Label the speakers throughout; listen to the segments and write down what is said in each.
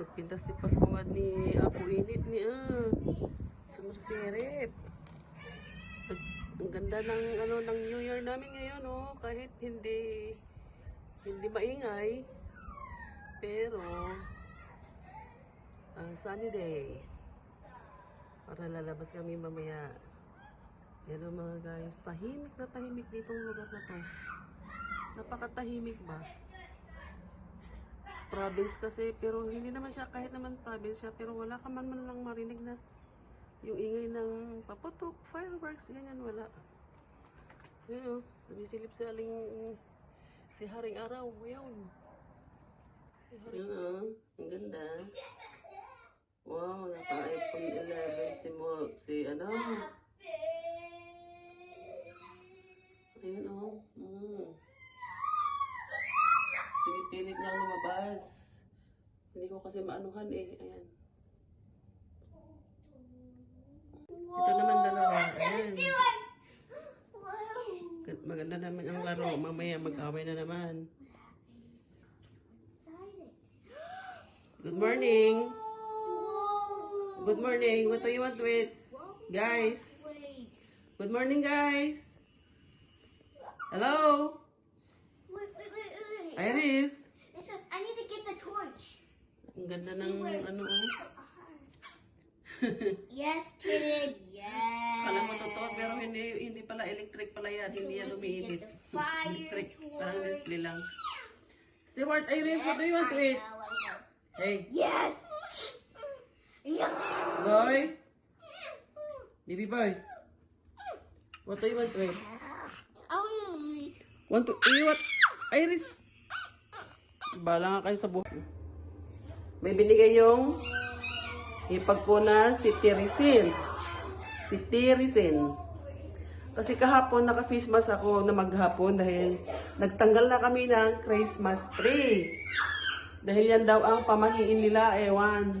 Speaker 1: nagpintas si Pasmungad ni Apo Init ni ah. Mercerep. Nag, ang ganda ng ano ng New Year namin ngayon oh, kahit hindi hindi maingay. Pero ah, sunny day. Para lalabas kami mamaya. Pero mga guys, tahimik na tahimik ditong lugar na to. Napakatahimik ba? Province kasi, pero hindi naman siya, kahit naman province siya, pero wala ka man man lang marinig na yung ingay ng paputok, fireworks, ganyan, wala. Yun o, sumisilip si Aling, si Haring Araw, yun. Si Haring Yun o, ang ganda. Wow, naka-iPhone 11 si mo, si ano, Hindi ko kasi maanuhan eh. Ayan. Ito naman dalawa. Ayan. Gan- Maganda naman ang laro. Mamaya mag-away na naman. Good morning. Good morning. What do you want to eat? Guys. Good morning, guys. Hello. Iris. Ang ganda ng ano oh.
Speaker 2: Yes, kidding. Yes.
Speaker 1: Kala mo totoo pero hindi hindi pala electric pala yan. Hindi yan umiinit. Electric.
Speaker 2: torch.
Speaker 1: Parang display lang. Stewart, Iris, what do you want to eat? Hey,
Speaker 2: Yes. Yeah.
Speaker 1: boy. Baby boy. What do you want to eat?
Speaker 2: I want to eat.
Speaker 1: Want to eat what? Iris. Bala nga kayo sa buhay. May binigay yung ipagpuna si Tirisin. Si Tirisin. Kasi kahapon naka-face mask ako na maghapon dahil nagtanggal na kami ng Christmas tree. Dahil yan daw ang pamahiin nila, ewan.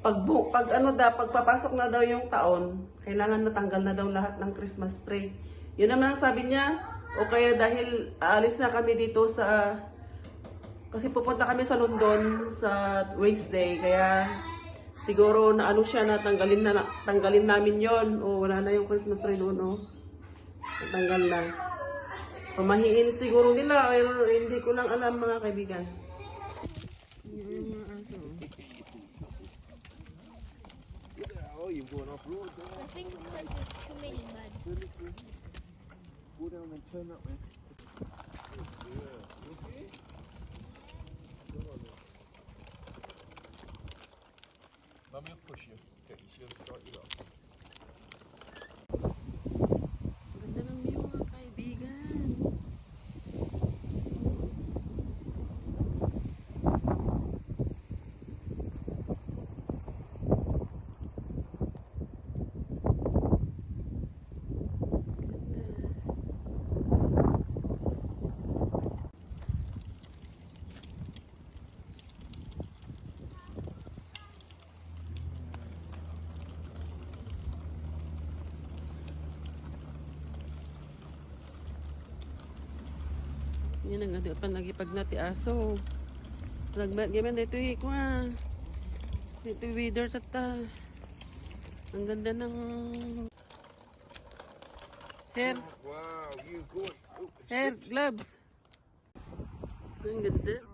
Speaker 1: Pag, pag ano daw, pagpapasok na daw yung taon, kailangan natanggal na daw lahat ng Christmas tree. Yun naman ang sabi niya. O kaya dahil aalis na kami dito sa kasi pupunta kami sa London sa Wednesday, kaya siguro na ano siya na tanggalin na tanggalin namin 'yon. O wala na yung Christmas tree doon, no. Natanggal na. Pamahiin siguro nila, pero hindi ko lang alam mga kaibigan. Yung aso.
Speaker 3: Oh, you're going off road.
Speaker 2: I think because it's too many mud.
Speaker 3: Go down and turn that way. Yeah, okay. Will push you. Okay, she'll start you up.
Speaker 1: Yan ang ganda pa nagipag na ti aso. Nagbat gaman dito ko ah. Dito weather tata. Ang ganda ng hair,
Speaker 3: Wow, you good. Oh,
Speaker 1: hair gloves. Ang ganda.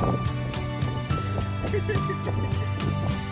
Speaker 1: フフフフ。